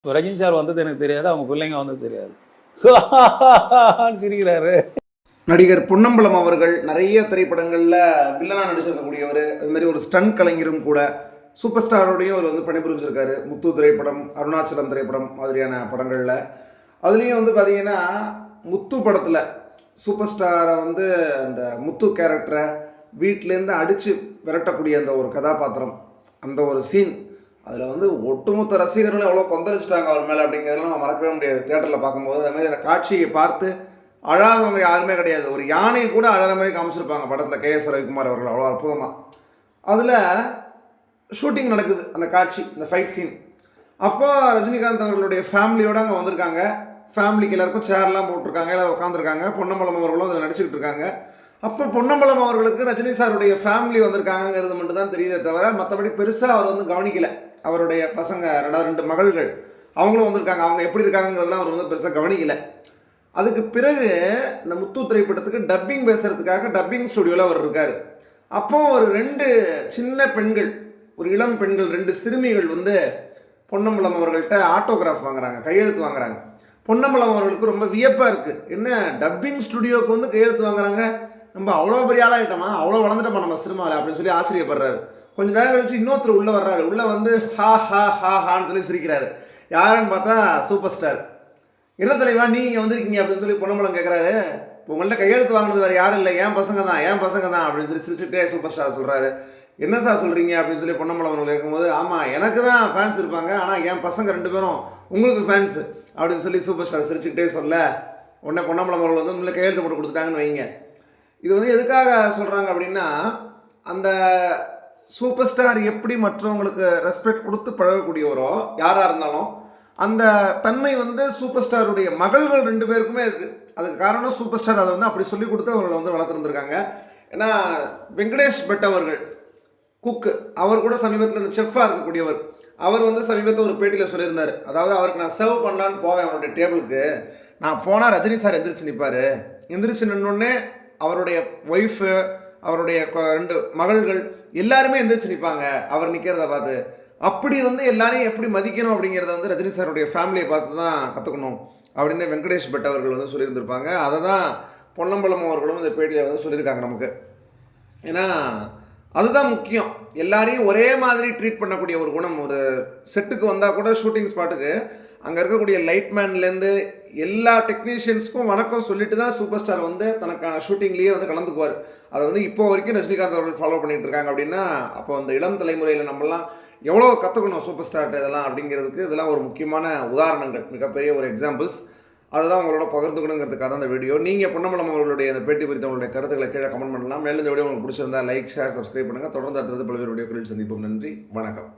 இப்போ ரஜினி சார் வந்தது எனக்கு தெரியாது அவங்க பிள்ளைங்க வந்தது தெரியாது. சிரிக்கிறாரு. நடிகர் பொன்னம்பலம் அவர்கள் நிறைய திரைப்படங்களில் வில்லனா நடிச்சிருக்கக்கூடியவர். அது மாதிரி ஒரு ஸ்டன் கலைஞரும் கூட சூப்பர் ஸ்டாரோடையும் அவர் வந்து பணிபுரிஞ்சிருக்காரு. முத்து திரைப்படம் அருணாச்சலம் திரைப்படம் மாதிரியான படங்களில். அதுலேயும் வந்து பார்த்தீங்கன்னா முத்து படத்தில் சூப்பர் ஸ்டாரை வந்து அந்த முத்து கேரக்டரை வீட்டிலேருந்து அடித்து விரட்டக்கூடிய அந்த ஒரு கதாபாத்திரம் அந்த ஒரு சீன் அதில் வந்து ஒட்டுமொத்த ரசிகர்களும் எவ்வளோ கொந்தளிச்சிட்டாங்க அவர் மேலே அப்படிங்கிறதெல்லாம் நம்ம மறக்கவே முடியாது. தேட்டரில் பார்க்கும்போது அது மாதிரி அந்த காட்சியை பார்த்து அழாதவங்க யாருமே கிடையாது. ஒரு யானையை கூட அழகிற மாதிரி காமிச்சிருப்பாங்க படத்தில் கே எஸ் ரவிக்குமார் அவர்கள். அவ்வளோ அற்புதமாக அதில் ஷூட்டிங் நடக்குது. அந்த காட்சி இந்த ஃபைட் சீன் அப்போ ரஜினிகாந்த் அவர்களுடைய ஃபேமிலியோடு அங்கே வந்திருக்காங்க. ஃபேமிலிக்கு எல்லாருக்கும் சேர்லாம் போட்டிருக்காங்க. எல்லோரும் உட்காந்துருக்காங்க பொன்னம்பலம் அவர்களும் அதில் நடிச்சுக்கிட்டு இருக்காங்க. அப்போ பொன்னம்பலம் அவர்களுக்கு ரஜினி சாருடைய ஃபேமிலி வந்திருக்காங்கிறது மட்டும் தான் தெரியுதே தவிர மற்றபடி பெருசாக அவர் வந்து கவனிக்கலை. அவருடைய பசங்க ரெண்டா ரெண்டு மகள்கள் அவங்களும் வந்திருக்காங்க. அவங்க எப்படி இருக்காங்கிறதெல்லாம் அவர் வந்து பெருசாக கவனிக்கலை. அதுக்கு பிறகு இந்த முத்து திரைப்படத்துக்கு டப்பிங் பேசுகிறதுக்காக டப்பிங் ஸ்டுடியோவில் அவர் இருக்கார். அப்போ ஒரு ரெண்டு சின்ன பெண்கள் ஒரு இளம் பெண்கள் ரெண்டு சிறுமிகள் வந்து பொன்னம்பலம் அவர்கள்ட்ட ஆட்டோகிராஃப் வாங்குறாங்க கையெழுத்து வாங்குறாங்க. பொன்னம்பலம் அவர்களுக்கு ரொம்ப வியப்பாக இருக்குது என்ன டப்பிங் ஸ்டுடியோவுக்கு வந்து கையெழுத்து வாங்குறாங்க? நம்ம அவ்வளோ பெரிய ஆளாகிட்டோமா அவ்வளோ வளர்ந்துட்டோமா நம்ம சினிமாவில் அப்படின்னு சொல்லி ஆச்சரியப்படுறாரு. கொஞ்சம் நேரம் கழிச்சு இன்னொருத்தர் உள்ளே வர்றாரு. உள்ளே வந்து ஹா ஹா ஹா ஹான்னு சொல்லி சிரிக்கிறாரு. யாருன்னு பார்த்தா சூப்பர் ஸ்டார். என்ன தலைவா நீ இங்கே வந்திருக்கீங்க அப்படின்னு சொல்லி பொன்னம்பலம் கேட்குறாரு இப்போ கையெழுத்து வாங்கினது வேறு யாரும் இல்லை. ஏன் பசங்க தான் ஏன் பசங்க தான் அப்படின்னு சொல்லி சிரிச்சுட்டே சூப்பர் ஸ்டார் சொல்கிறாரு என்ன சார் சொல்கிறீங்க அப்படின்னு சொல்லி பொன்னம்பலம் அவர்கள் கேட்கும்போது ஆமாம் எனக்கு தான் ஃபேன்ஸ் இருப்பாங்க. ஆனால் என் பசங்க ரெண்டு பேரும் உங்களுக்கு ஃபேன்ஸ் அப்படின்னு சொல்லி சூப்பர் ஸ்டார் சிரிச்சுக்கிட்டே சொல்ல உடனே பொன்னம்பலம் அவர்கள் வந்து உங்களை கையெழுத்து போட்டு கொடுத்துட்டாங்கன்னு வைங்க. இது வந்து எதுக்காக சொல்கிறாங்க அப்படின்னா அந்த சூப்பர் ஸ்டார் எப்படி மற்றவங்களுக்கு ரெஸ்பெக்ட் கொடுத்து பழகக்கூடியவரோ யாராக இருந்தாலும் அந்த தன்மை வந்து சூப்பர் ஸ்டாருடைய மகள்கள் ரெண்டு பேருக்குமே இருக்குது அதுக்கு காரணம் சூப்பர் ஸ்டார் அதை வந்து அப்படி சொல்லி கொடுத்து அவர்களை வந்து வளர்த்துருந்துருக்காங்க. ஏன்னா வெங்கடேஷ் பட் அவர்கள் குக்கு அவர் கூட சமீபத்தில் இந்த செஃப்பாக இருக்கக்கூடியவர். அவர் வந்து சமீபத்தில் ஒரு பேட்டியில் சொல்லியிருந்தார். அதாவது அவருக்கு நான் சர்வ் பண்ணலான்னு போவேன் அவருடைய டேபிளுக்கு நான் போனால் ரஜினி சார் எந்திரிச்சு நிற்பார் எந்திரிச்சு நின்னோடனே அவருடைய ஒய்ஃபு அவருடைய ரெண்டு மகள்கள் எல்லாருமே எந்திரிச்சு நிற்பாங்க அவர் நிற்கிறத பார்த்து. அப்படி வந்து எல்லாரையும் எப்படி மதிக்கணும் அப்படிங்கிறத வந்து ரஜினி சாருடைய ஃபேமிலியை பார்த்து தான் கற்றுக்கணும் அப்படின்னு வெங்கடேஷ் பட் அவர்கள் வந்து சொல்லியிருந்திருப்பாங்க. அதை தான் பொன்னம்பலம் அவர்களும் இந்த பேட்டியில் வந்து சொல்லியிருக்காங்க நமக்கு. ஏன்னா அதுதான் முக்கியம். எல்லாரையும் ஒரே மாதிரி ட்ரீட் பண்ணக்கூடிய ஒரு குணம். ஒரு செட்டுக்கு வந்தால் கூட ஷூட்டிங் ஸ்பாட்டுக்கு அங்கே இருக்கக்கூடிய லைட்மேன்லேருந்து எல்லா டெக்னீஷியன்ஸ்க்கும் வணக்கம் சொல்லிட்டு தான் சூப்பர் ஸ்டார் வந்து தனக்கான ஷூட்டிங்லேயே வந்து கலந்துக்குவார். அதை வந்து இப்போ வரைக்கும் ரஜினிகாந்த் அவர்கள் ஃபாலோ பண்ணிட்டு இருக்காங்க அப்படின்னா அப்போ அந்த இளம் தலைமுறையில் நம்மலாம் எவ்வளோ கற்றுக்கணும் சூப்பர் ஸ்டார் இதெல்லாம் அப்படிங்கிறதுக்கு இதெல்லாம் ஒரு முக்கியமான உதாரணங்கள் மிகப்பெரிய ஒரு எக்ஸாம்பிள்ஸ் அதுதான் உங்களோட பகிர்ந்துக்கணுங்கிறதுக்காக தான் வீடியோ நீங்கள் பொன்னமலம் அவர்களுடைய அந்த பேட்டி குறித்த உங்களுடைய கருத்துக்களை கீழே கமெண்ட் பண்ணலாம். மேலும் இந்த வீடியோ உங்களுக்கு பிடிச்சிருந்தா லைக் ஷேர் சப்ஸ்கிரைப் பண்ணுங்கள் தொடர்ந்து அடுத்தது பல்வேறு வீடியோக்களில் சந்திப்போம். நன்றி வணக்கம்.